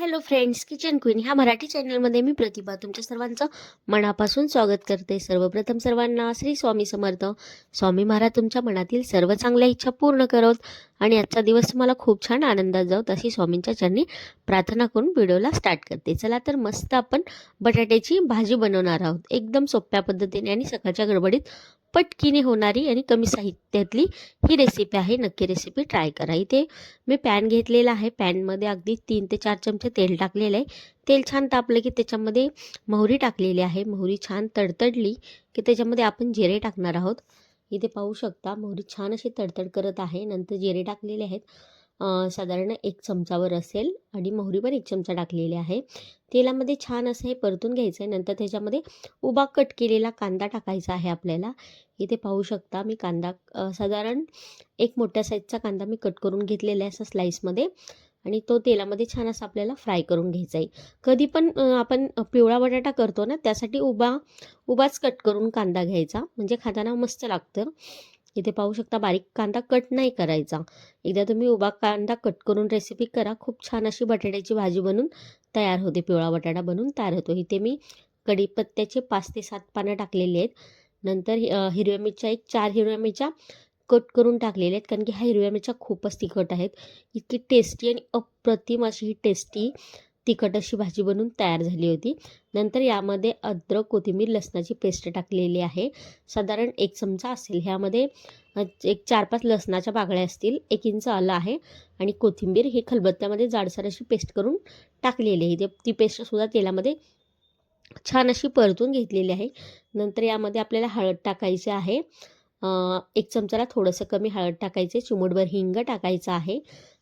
Hello friends kitchen queen ह्या मराठी चॅनलमध्ये मी प्रतिभा तुमच्या सर्वांचं मनापासून स्वागत करते. सर्वप्रथम सर्वांना श्री स्वामी समर्थ. स्वामी महाराज तुमच्या मनातील सर्व चांगल्या इच्छा पूर्ण करत आणि आजचा दिवस तुम्हाला खूप छान आनंदात जाऊत अशी स्वामींच्या चरणी प्रार्थना करून व्हिडिओला स्टार्ट करते. चला तर मस्त आपण बटाट्याची भाजी बनवणार आहोत. एकदम सोप्या पद्धतीने आणि सकाळच्या गडबडीत पटकीने होणारी आणि कमी साहित्यातली ही रेसिपी आहे. नक्की रेसिपी ट्राय करा. इथे मी पॅन घेतलेला आहे. पॅनमध्ये अगदी तीन ते चार चमचे तेल टाकलेलं आहे. तेल छान तापलं की त्याच्यामध्ये मोहरी टाकलेली आहे. मोहरी छान तडतडली की त्याच्यामध्ये आपण जिरे टाकणार आहोत. इथे पाहू शकता मोहरी छान अशी तडतड करत आहे. नंतर जिरे टाकलेले आहेत. साधारण एक चमचावर असेल आणि मोहरी पण एक चमचा टाकलेली आहे. तेलामध्ये छान असं हे परतून घ्यायचं आहे नंतर त्याच्यामध्ये उभा कट केलेला कांदा टाकायचा आहे आपल्याला. इथे पाहू शकता मी कांदा साधारण एक मोठ्या साईजचा कांदा मी कट करून घेतलेला आहे असं स्लाईसमध्ये आणि तो तेलामध्ये छान असा आपल्याला फ्राय करून घ्यायचा आहे कधी पण आपण पिवळा बटाटा करतो ना त्यासाठी उभा उभाच कट करून कांदा घ्यायचा. म्हणजे खाताना मस्त लागतं. इथे पाहू शकता बारीक कांदा कट नाही करायचा. एकदा तुम्ही उभा कांदा कट करून रेसिपी करा. खूप छान अशी बटाट्याची भाजी बनून तयार होते. पिवळा बटाटा बनून तयार होतो. इथे मी कढीपत्त्याचे पाच ते सात पानं टाकलेली आहेत. नंतर हिरव्या मिरच्या एक चार हिरव्या मिरच्या कट करून टाकलेल्या आहेत. कारण की ह्या हिरव्या मिरच्या खूपच तिखट आहेत. इतकी टेस्टी आणि अप्रतिम अशी ही टेस्टी तिखट अशी भाजी बनून तयार झाली होती. नंतर यामध्ये अद्रक कोथिंबीर लसणाची पेस्ट टाकलेली आहे. साधारण एक चमचा असेल. ह्यामध्ये एक चार पाच लसणाच्या बागड्या असतील. एक इंच आलं आहे. आणि कोथिंबीर हे खलबत्त्यामध्ये जाडसर अशी पेस्ट करून टाकलेली आहे. ते ती पेस्टसुद्धा तेलामध्ये छान अशी परतून घेतलेली आहे. नंतर यामध्ये आपल्याला हळद टाकायची आहे. एक चमचाला थोडंसं कमी हळद टाकायचे चिमूटभर हिंग टाकायचं आहे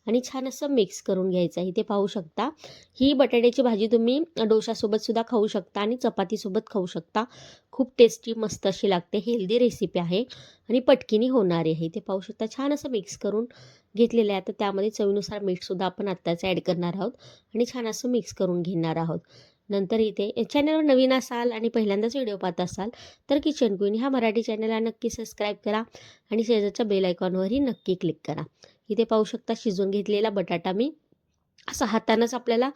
आणि छान असं मिक्स करून घ्यायचं आहे. इथे पाहू शकता ही बटाट्याची भाजी तुम्ही डोशासोबत सुद्धा खाऊ शकता आणि चपातीसोबत खाऊ शकता. खूप टेस्टी मस्त अशी लागते हेल्दी रेसिपी आहे आणि पटकीनी होणारी आहे. इथे पाहू शकता छान असं मिक्स करून घेतलेलं आहे. आता त्यामध्ये चवीनुसार मीठसुद्धा आपण आत्ताच ॲड करणार आहोत आणि छान असं मिक्स करून घेणार आहोत. नंतर इथे चॅनलवर नवीन असाल आणि पहिल्यांदाच व्हिडिओ पाहत असाल तर किचन क्वीन ह्या मराठी चॅनलला नक्की सबस्क्राईब करा आणि शेजारच्या बेल आयकॉनवरही नक्की क्लिक करा. इथे पाहू शकता शिजवून घेतलेला बटाटा मी. असं हातानंच आपल्याला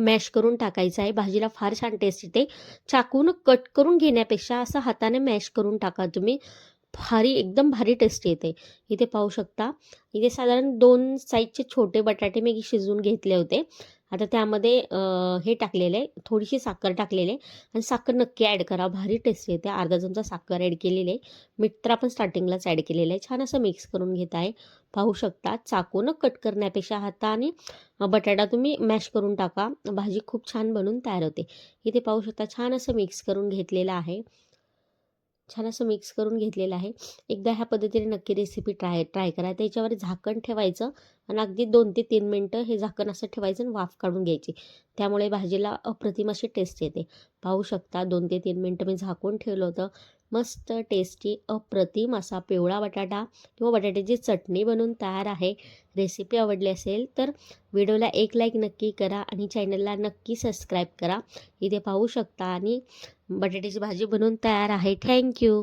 मॅश करून टाकायचं आहे. भाजीला फार छान टेस्ट येते. चाकून कट करून घेण्यापेक्षा असं हाताने मॅश करून टाका तुम्ही. भारी एकदम भारी टेस्ट येते. इथे पाहू शकता. इथे साधारण दोन साईजचे छोटे बटाटे मी शिजवून घेतले होते. आता त्यामध्ये हे टाकलेलं आहे थोडीशी साखर टाकलेली आहे आणि साखर नक्की ॲड करा. भारी टेस्ट येते. अर्धा चमचा साखर ॲड केलेली आहे. मीठ तर आपण स्टार्टिंगलाच ॲड केलेलं आहे. छान असं मिक्स करून घेत आहे. पाहू शकता चाकूनं कट करण्यापेक्षा हाताने बटाटा तुम्ही मॅश करून टाका. भाजी खूप छान बनून तयार होते. इथे पाहू शकता छान असं मिक्स करून घेतलेलं आहे. छान असं मिक्स करून घेतलेलं आहे. एकदा ह्या पद्धतीने नक्की रेसिपी ट्राय ट्राय करा. त्याच्यावर झाकण ठेवायचं आणि अगदी दोन ते तीन मिनटं हे झाकण असं ठेवायचं आणि वाफ काढून घ्यायची. त्यामुळे भाजीला अप्रतिम अशी टेस्ट येते. पाहू शकता दोन ते तीन मिनटं मी झाकून ठेवलं होतं. मस्त टेस्टी अप्रतिम असा पिवळा बटाटा किंवा बटाट्याची चटणी बनवून तयार आहे. रेसिपी आवडली असेल तर व्हिडिओला एक लाईक नक्की करा आणि चॅनलला नक्की सबस्क्राईब करा. इथे पाहू शकता आणि बटाट्याची भाजी बनवून तयार आहे. थँक्यू